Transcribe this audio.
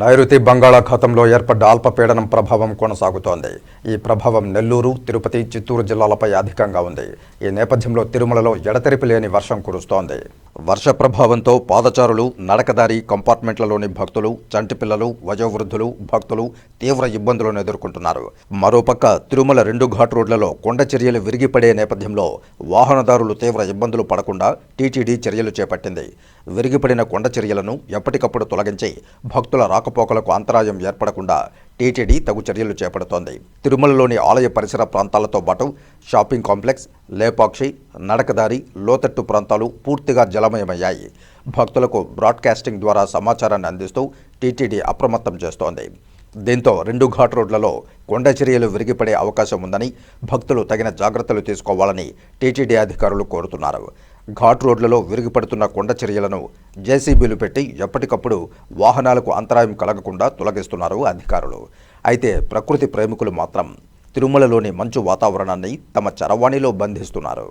నైరుతి బంగాళాఖాతంలో ఏర్పడ్డ అల్పపీడనం ప్రభావం కొనసాగుతోంది. ఈ ప్రభావం నెల్లూరు తిరుపతి చిత్తూరు జిల్లాలపై అధికంగా ఉంది. ఈ నేపథ్యంలో తిరుమలలో ఎడతెరిపి లేని వర్షం కురుస్తోంది. వర్ష ప్రభావంతో పాదచారులు నడకదారి కంపార్ట్మెంట్లలోని భక్తులు చంటిపిల్లలు వయోవృద్ధులు భక్తులు తీవ్ర ఇబ్బందులను ఎదుర్కొంటున్నారు. మరోపక్క తిరుమల రెండు ఘాట్ రోడ్లలో కొండ చర్యలు విరిగిపడే నేపథ్యంలో వాహనదారులు తీవ్ర ఇబ్బందులు పడకుండా టీటీడీ చర్యలు చేపట్టింది. విరిగిపడిన కొండ చర్యలను ఎప్పటికప్పుడు తొలగించి భక్తుల రాకపోకలకు అంతరాయం ఏర్పడకుండా టీటీడీ తగు చర్యలు చేపడుతోంది. తిరుమలలోని ఆలయ పరిసర ప్రాంతాలతో పాటు షాపింగ్ కాంప్లెక్స్ లేపాక్షి నడకదారి లోతట్టు ప్రాంతాలు పూర్తిగా జలమయమయ్యాయి. భక్తులకు బ్రాడ్కాస్టింగ్ ద్వారా సమాచారాన్ని అందిస్తూ టీటీడీ అప్రమత్తం చేస్తోంది. దీంతో రెండు ఘాట్ రోడ్లలో కొండ చర్యలు విరిగిపడే అవకాశం ఉందని భక్తులు తగిన జాగ్రత్తలు తీసుకోవాలని టీటీడీ అధికారులు కోరుతున్నారు. ఘాట్ రోడ్లలో విరిగిపడుతున్న కొండ చర్యలను జేసీబీలు పెట్టి ఎప్పటికప్పుడు వాహనాలకు అంతరాయం కలగకుండా తొలగిస్తున్నారు అధికారులు. అయితే ప్రకృతి ప్రేమికులు మాత్రం తిరుమలలోని మంచు వాతావరణాన్ని తమ చరవాణిలో బంధిస్తున్నారు.